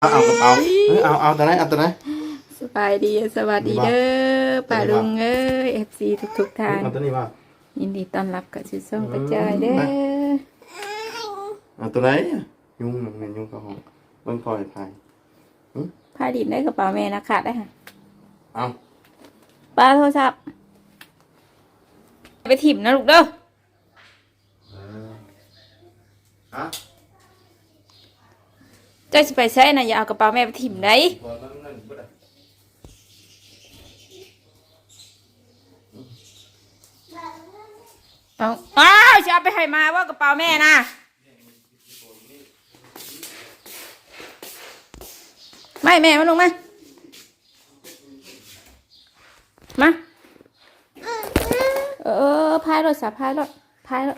เอาเอากระเป๋าเอ้ยเอาเอาตัวไหนเอาตัวไหนสบายดีสวัสดีเด้อป้าลุงเอ้ยเอฟซีทุกทุกๆทางเอาตัวนี้ว่ายินดีต้อนรับกับชื่อส้มกระจายเด้อเอาตัวไหนยุงหนึ่งเนี่ยยุงกระหองเบิ้งคอยถ่ายพาดินได้กระเป๋าแม่นะขาดได้ค่ะเอาป้าโทรศัพท์ไปถิ่มนะลูกเด้อฮะ เจ้าสิไปใช้นะอย่าเอากระเป๋าแม่ไปถิ่มได้เอาอ้าวจะเอาไปให้มาว่ากระเป๋าแม่นะไม่แม่มาลงมา มา เออพายรถสาพายรถพายรถ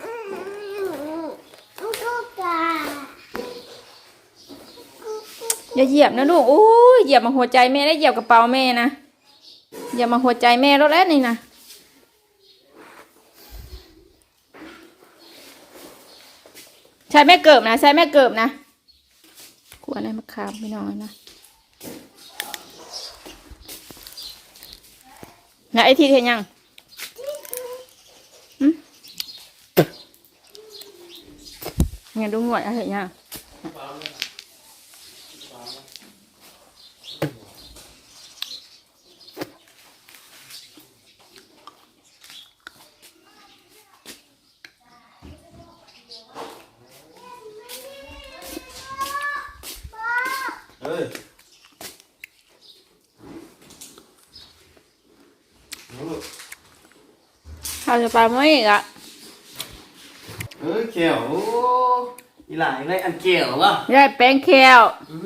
อย่าเหยียบนะลูกอู้ยเหยียบมาหัวใจแม่ได้เหยียบกระเป๋าแม่นะเหยียบมาหัวใจแม่แล้วแล้วนี่นะใช่แม่เกิบนะใช่แม่เกิบนะกลัวอะไรมาคามไม่น้อยนะนะไอทีเห็นยังหึเนี่ยดูหนวดอะเห็นยัง เฮ้ยเอาลูกเขาจะไปไม่อีกอะเอ้ยเขียวโอ้อีหลานได้อันเขียววะได้แป้งแควอื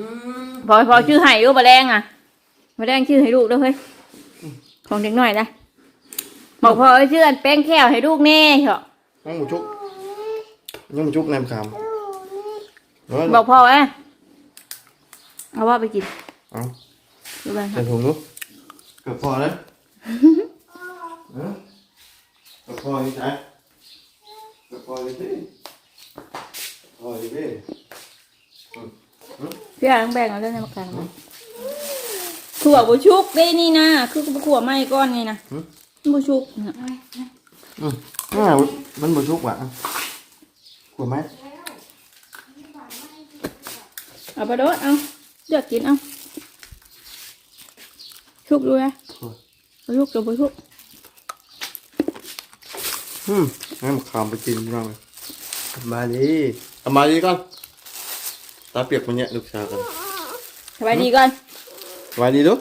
มพอพอชื่อให้ลูกมาแดงอะมาแดงชื่อให้ลูกด้วยเฮ้ยของเด็กหน่อยนะบอกพอเอ้ยชื่ออันแป้งแควให้ลูกแน่เหรอยังหมูชุกยังหมูชุกแนมคำเฮ้ยบอกพ่อไว้ เอาว่าไปกินเอาดูบ้านใส่ถุงลูกเกือบพอแล้วเออเกือบพออยู่ไหนเกือบพออยู่ที่พออยู่ที่พี่อาต้องแบ่งเอาเรื่องในมากลางมาขัวบุชุกได้นี่นะคือขัวไม้ก้อนนี่นะบุชุกน่ะอืมอ่ามันบ่ชุกว่ะอะกลัวไหมเอาไปโดดเอา เลือกกินเอาชุกดูนะบุชุกกับบุชุกอืมให้มาขามไปกินบ้างเลยมาดีเอามาดีก่อนตาเปียกมันเนี่ยลูกชายกันสบายดีก่อนมาดีดู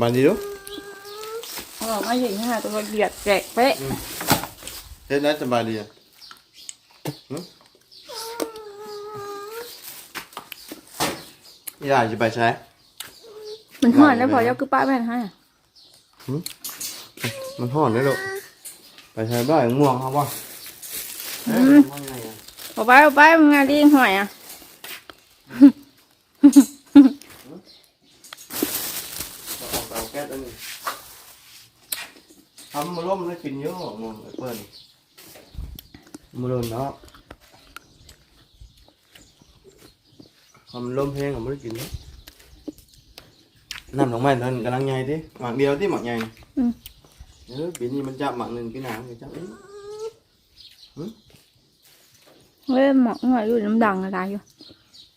มาดีดูเอาออกมาอยู่ที่ห้าตัวเบียดแจกเป๊ะเฮ็ดได้สบายดีอะ หึนี่ได้จะไปใช้ มันห่อนแล้วพอเจ้าคือป้าแม่นให้มันห่อนได้ลูกไปใช้บ้านม่วงครับว่าเอ๊ะว่าไงอะเอาไปเอาไปมึงงานดีห่วยอะเอาออกเอาแก๊สอันนี้ทำมาล่มแล้วกินเยอะหมดไอ้เปิ้ลมาล่มเนาะ ทำล่มแห้งผมไม่ได้กินเนาะน้ำดอกไม้ท่านกำลังใหญ่ดิหมากเดียวที่หมากใหญ่อืม เออปีนี้มันจับหมากหนึ่งปีหน้ามันจะจับอีกเฮ้ยหมอกหน่อยอยู่น้ำดังอะไรอยู่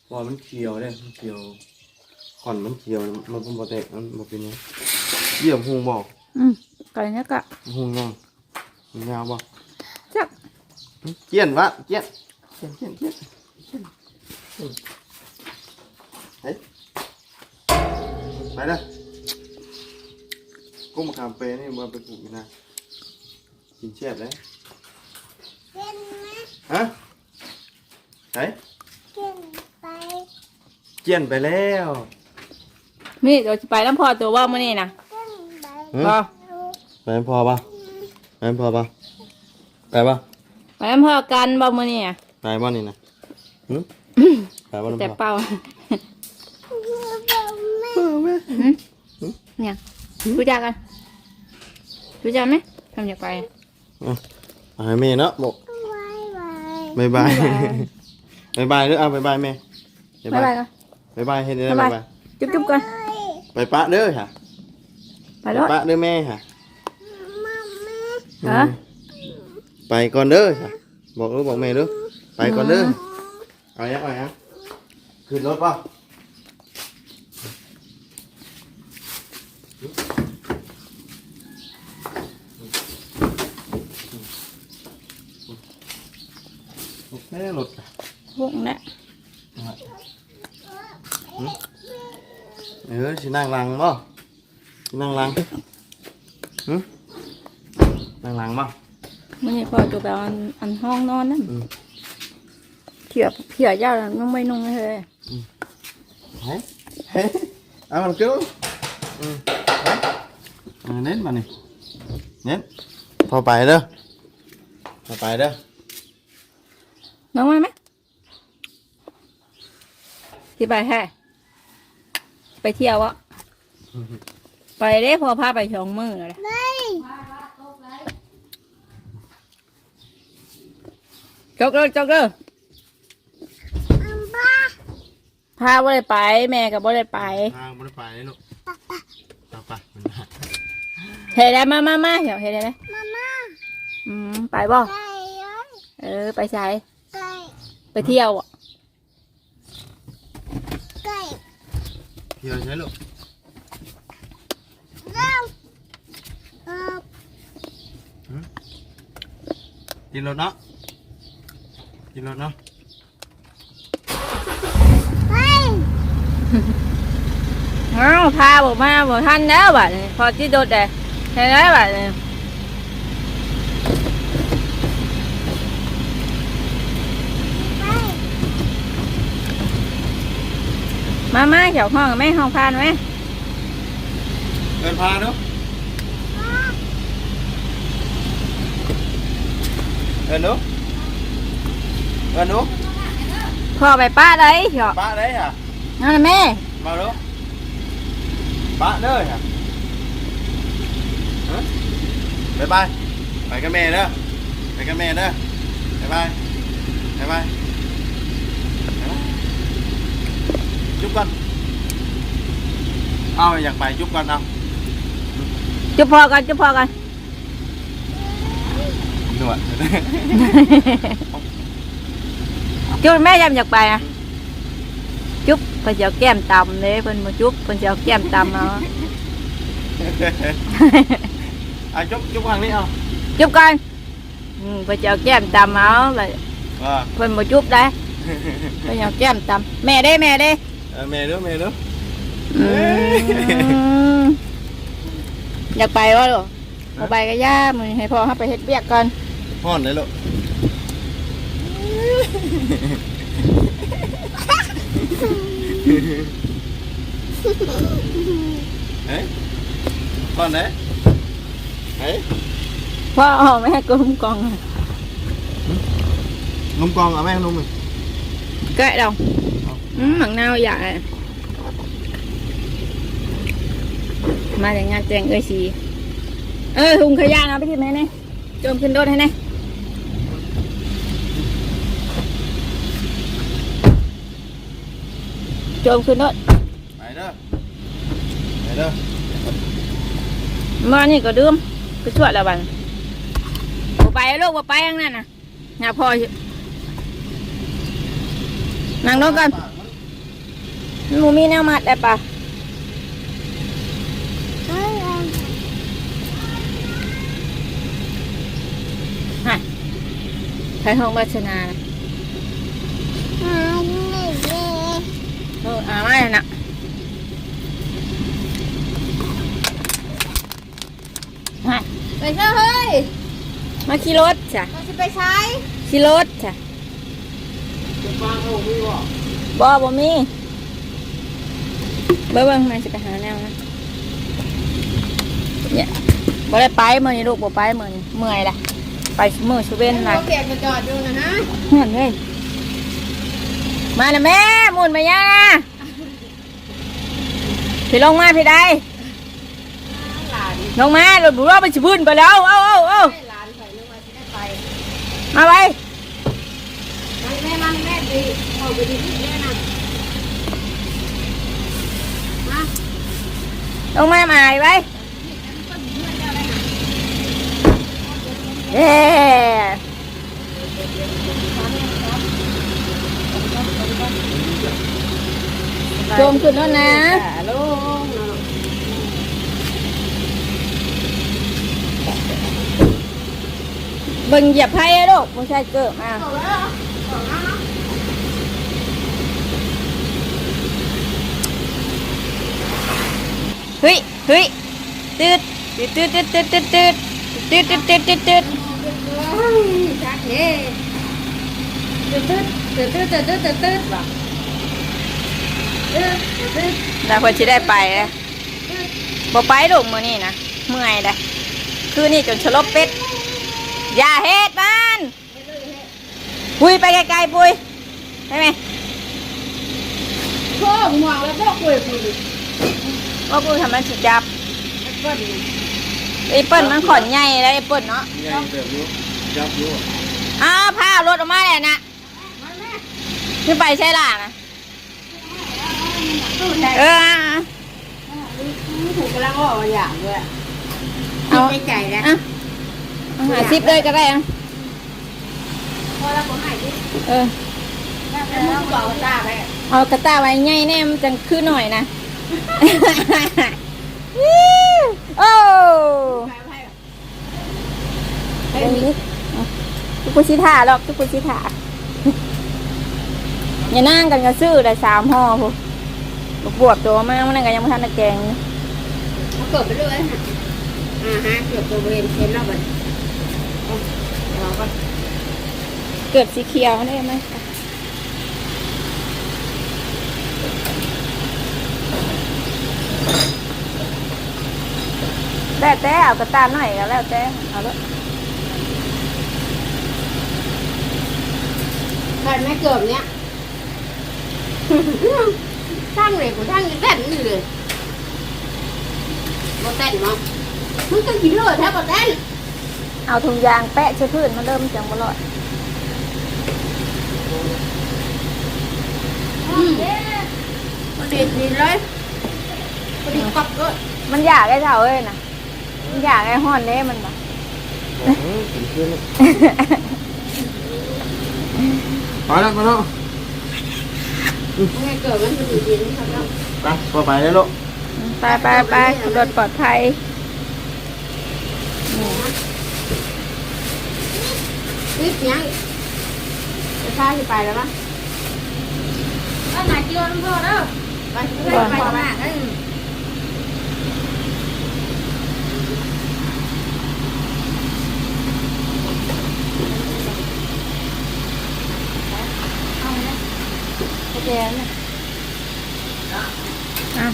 พอมันเขียวเลยมันเขียวขอนมันเขียวมันเป็นโปรเตกมันบ่เป็นหยังเยี่ยมหงบอกอืมไก่เนี้ยกะหงยังหงยาวบอกจักเกี้ยนวะเกี้ยนเกี้ยนเกี้ยนเกี้ยนเกี้ยนอืมเฮ้ยไปเลยกุ้งมะขามเปรย์นี่มันไปปลูกอยู่นะกินเชียบเลยฮะไหนเกี้ยนไปแล้วนี่เดี๋ยวจะไปแล้วพอตัวว่ามื่อนี่นะหืมพอไปพอปะไปพอปะไปปะไปแล้วพอกันบ่มื่อนี่อะไปบ้านนี่นะหืมไปบ้านแต่พ่อเป่า เนี่ยรู้จักกันรู้จักไหมทำอยากไปไปแม่เนาะบอกบายบายบายบายหรือเอาบายบายแม่บ๊ายบายกันบายบายเห็นได้บ๊ายบาบายยบายจุ๊บจุ๊บกันไปปะเด้อค่ะไปแล้วปะเด้อแม่ค่ะฮะไปก่อนเด้อค่ะบอกลูกบอกแม่เด้อไปก่อนเด้อเอายังเอายังขึ้นรถป่ะ อเครถพวกนี้เออสินั่งหลังบ่สินั่งหลังหึนั่งหลังบ่มันนี่พอจะไปเอาอันอันห้องนอนนั่นอืมเผียเผียยาวแล้วน้องไม่นุ่งให้เลยเฮ้ยเฮ้ยเอามัน cứu ừ đấy ừ, nến mà này nến thôi bài đó thôi bài đó น้อ งมาไหมที่ไปแค่ไปเที่ยววะไปเด้พอพาไปสองมือเลยจกเลยจกเลยพาบ่ได้ไป แม่ก็บ่ได้ไป à muốn bài đấy luôn tao bài เฮ็ดได้มามามาเดี๋ยวเฮ็ดได้ไหมอืมไปบ่เออ ไปใช้ ไปเที่ยวอะ giờ thế luôn đi luôn đó đi luôn đó เอ้าพาบอกมาบอกท่านแล้วบัดนี้พอที่โดดแต่เฮ็ดได้บัดนี้ มามาเขียวห้องกับแม่ห้องพานไหม lên pha đó lên nữa lên nữa พ่อไปป้าเลยเขียว ba đấy à นั่นน่ะแม่ vào đó ba nữa hả Hả? bye bye phải cái mẹ đó phải cái mẹ đó bye bye bye bye Bye chúc con ao อยากไป chúc con không จุบพอกันจุบพอกันนวดจุบแม่ยำอยากไปอะจุบเพิ่นจะเอาแก้มต่ำเลยเพิ่นมาจุบเพิ่นจะเอาแก้มต่ำเอา à chúc chúc hàng đi không จุบกันอืมเพิ่นจะเอาแก้มต่ำเอาเลย vâng เพิ่นมาจุบได้เพิ่นเอาแก้มต่ำแม่ได้แม่ได้ à, mẹ nữa mẹ nữa อืมอยากไปวะลูกเอาไปก็ย่ามือให้พ่อเขาไปเฮ็ดเบียกก่อน hòn đấy lộ đấy con đấy đấy พ่อเอาไม่ให้กลมกล่อง nung con ở mấy nung mình แกะดอง อืมหมังนาวใหญ่มาจากงานแต่งเอ้ยสีเออถุงขยะเอาไปที่ไหนเนี่ยโจมขึ้นรถให้แน่โจมขึ้นรถ mày đó mày đó มานี่ก็ดื่มก็ชวดแล้วบันบ่ไปลูกบ่ไปทั้งนั้นน่ะหาพ่ออยู่นั่งลงกัน หมูมีแนวมัดได้ปะฮะใครห้องวัชนาน่ะเอออาไม่น่ะฮะไปเถอะเฮ้ย มาขี่รถจ้ะเราจะไปใช้ขี่รถจ้ะ con không đi bỏ บ่บ่มีเบิ่งเบิ่งมันจะไปหาแนวนะเนี่ยบ่ได้ไปเมื้อนี้ลูกบ่ไปเมื้อนี้เมื่อยละไปมื้อสุเว่นเราล่ะเปียกมาจอดอยู่นะฮะเฮือนเฮ้ยมาแล้วแม่หมุนมาย่าพี่ลงมาพี่ได้ลงมารถบุว่าไปสิพื้นไปแล้วเอ้าเอ้าเอ้ามาไปมันแม่มันแม่ดีเอาไปดีที่แม่ ลงมาหมายไว้เย้โจมขึ้นแล้วนะลงเบิ่งเหยียบไพ่ลูกไม่ใช่เกิดมา เฮ้ยเฮ้ยตืดตืดตืดตืดตืดตืดตืดตืดตืดตืดตืดตืดชักเย่ตืดตืดตืดตืดตืดตืดตืดตืดว่ะตืดตืดแล้วคนจะได้ไปเลยบ่ไปลูกมื้อนี้นะเมื่อยเลยคือนี่จนฉลบเป็ดอย่าเฮ็ดมันปุยไปไกลๆปุยได้ไหมโค้งหมวกแล้วก็คุยคุย ว่าปุยทำมันสิจับเปิ้ลไอ้เปิ้ลมันขอนใหญ่แล้วไอ้เปิ้ลเนาะใหญ่เติบอยู่จับอยู่อ้าวพารถออกมาเลยนะนี่ไปใช่ล่ะนะตู้ใจเออถูกกำลังออกมาอย่างด้วยเอาใจใจนะอะเอาหาซิปเลยก็ได้อะพอแล้วผมหายดิเออแล้วมึงบอกตาไปเอากระตายไว้ใหญ่แน่มันจังคือหน่อยนะ โอ้ไปไปเดี๋ยวนี้เอาทุกคนชิถ่าหรอกทุกคนชิถ่าอย่านั่งกันก็ซื้อได้สามห่อพวกบวบตัวมากมันนั่งกันยังไม่ทันได้แกงนี่เอาเกิดไปเรื่อยฮะอ่าฮะเกือบตัวเวนเห็นแล้วมันเราก็เกิดสีเขียวได้ไหม แล้วแต่เอากระตาหน่อยก็แล้วแต่เอาละใครไม่เกิดเนี้ยทั้งเลยกูทั้งเต้นนี่เลยบ่เต้นมั้งมึงก็กินเลยแทบบ่เต้นเอาถุงยางแปะเชื้อพืชมาเริ่มจังบ่ลอยอืมพอดีดีเลยพอดีกรอบด้วยมันอยากไอ้เท่าเอ้ยนะมัน อยากไอ้ห้อนเด้มันบ่โอ้โหถึงขึ้นแล้วไปแล้วไปแล้วไม่เกิดมันพอดีดีนะครับเราไปพอไปแล้วลูกไปไปไปขับรถปลอดภัยวิบยังจะพาที่ไปแล้วมั้ยก็หนาเกี่ยวน้ำพ่อเด้อไปไปไปตร งนั้นเออโอเคนะอะ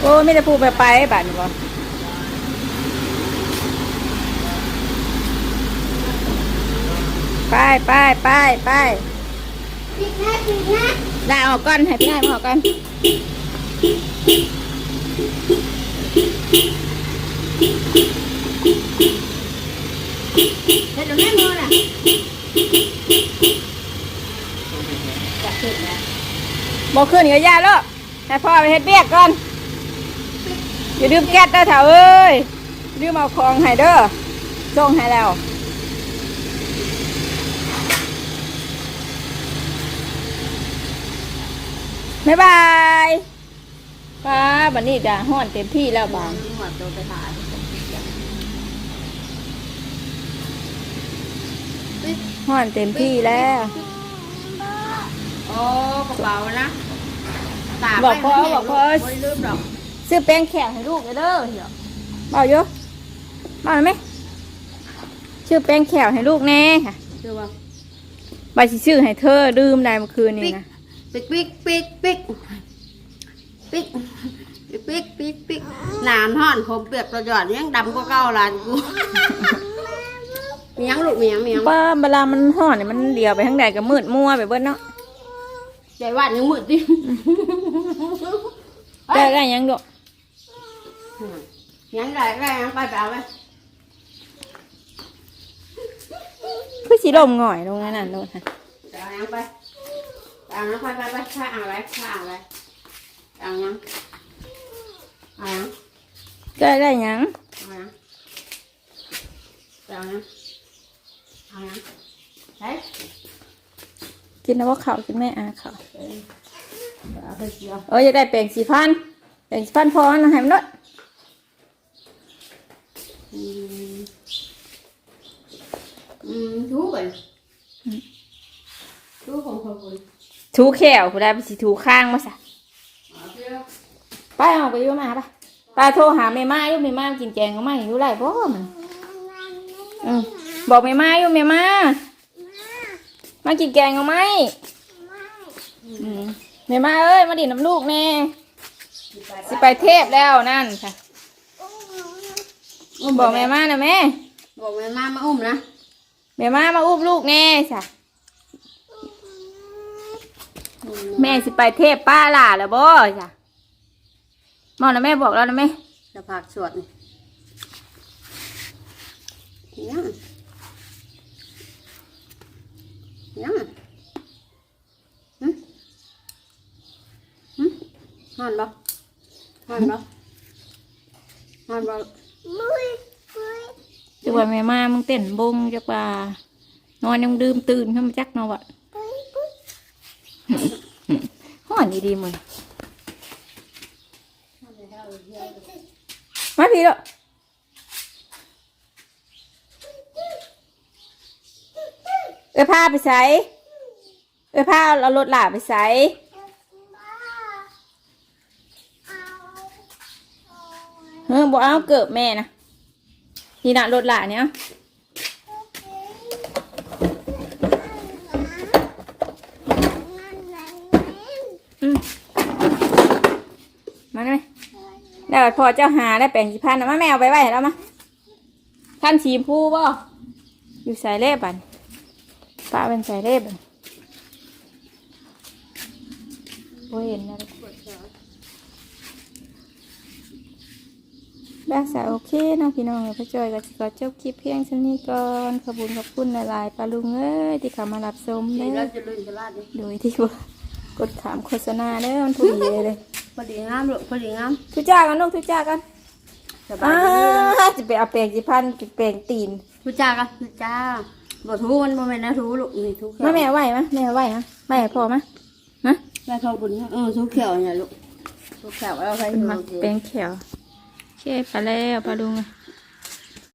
โอ้ไม่ได้พูดไปไปบัตรบ่ไปไปไปไปปิดนะปิดนะได้ออกก่อนให้พี่ได้มาออกก่อน เห็นหรือไม่มือน่ะ บอกขึ้นกับยาแล้วให้พ่อไปเฮ็ดเบียกก่อน อย่าลืมแก๊สเด้อเถาเอ้ยลืมเอาของให้เด้อส่งให้แล้วบ๊ายบายป้าบันนี้จะห้อนเต็มที่แล้วบางหัวโตไปหาห้อนเต็มที่แล้ว โอ้กระเป๋านะ ตาบอกพ่อบอกพ่อ ไม่ลืมหรอกซื้อแป้งแข็งให้ลูกเลยเด้อเหี่ยวบอกอยู่บอกเลยไหมชื่อแป้งแข็งให้ลูกแน่ค่ะคือว่าบาสิชื่อให้เธอลืมได้เมื่อคืนนี้นะปิ๊กปิ๊กปิ๊กปิ๊กปิ๊กปิ๊กปิ๊กปิ๊กหนานห่อนผมเปียกตัวหยอดยังดำก็เก้าลานกูมียังลูกมียังมียังป้าเวลามันห่อนเนี่ยมันเดียวไปทั้งใดก็มืดมัวไปเบิ้เนาะใจวาดยังมืดดิ ได้ได้ยังดอกยังได้ได้ยังไปไปเอาไปคือสีลมหง่อยลงนั่นน่ะโน่นค่ะเอายังไปอ่างนะไปไปไปข้าอ่างอะไรข้าอ่างอะไรอ่างยังอ่างยังได้ได้หยังอ่างยังอ่างยังอ่างยังเฮ้ยกินแล้วว่าข้าวกินแม่อาข้าว เอาไปเกี่ยวเอออยากได้แปรงสีฟันแปรงสีฟันพอนะให้มันด้วยอืมอืม thú vậy thú không không vui ถูแขวผู้ได้ไปสิถูข้างมาซะ ở kia ไปเอาไปอยู่มาไปไปโทรหาแม่มาอยู่แม่มากินแกงก็ไม่อยู่ไรบ่มันอืมบอกแม่มาอยู่แม่มามากินแกงก็ไม่อืม แม่มาเอ้ยมาดินน้ำลูกแน่สิไปเทพแล้วนั่นค่ะบอกแม่มานะแม่บอกแม่มามาอุ้มนะแม่มามาอุ้มลูกแน่จ้ะแม่สิไปเทพป้าหล่าแล้วบ่จ้ะมองนะแม่บอกแล้วนะแม่จะผักสวดนี่ยังยังหึหึ หันบ่หันบ่หันบ่จักว่าแม่มามึงเต้นบงจักว่านอนยังดื่มตื่นขึ้นมาจักเนาะวะห้อนดีๆมึงมาพี่ลูกเอ้ยพาไปใส่เอ้ยพาเอารถหลาไปใส่ เฮ้ยบอกเอาเกิดแม่นะนี่นะรถหลาเนี่ยมาได้ไหมเดี๋ยวพอเจ้าหาได้แปลงสิพันนะมาแมวไปไว้แล้วมาท่านชีมพูบ่อยู่ใส่เล็บบันป้าเป็นใส่เล็บบันโอ้เห็นนะ รักษาโอเคเน้องพี่น้องพระจอยก็สิขอจบคลิปเพียงเท่านี้ก่อนขอบคุญขอบคุณหลายๆปลาลุงเอ้ยที่เข้ามารับชมนี่เด้เราอจะลื่นจะลาดดิโดยที่ว่ากดขามโฆษณาเด้อมันผู้ดีเลยพอดีงามลูกพอดีงามทุจ้ากันลูกทุจ้ากันสบาอ้ายดีจะไปเอาแปลงสิพันจะแปลงตีนทุจ้ากันทุจ้าบ่ทูมันบ่แม่นนะทูลูกนี่ทูมาแม่ไหวมะแม่ไหวมะไม่ให้พ่อมะฮะแม่ทองบุญเออทูเขียวเนี่ยลูกทูเขียวแล้วใครเป็นทูมาเขียวแปลงแขว โอเคไปแล้วไปดูไง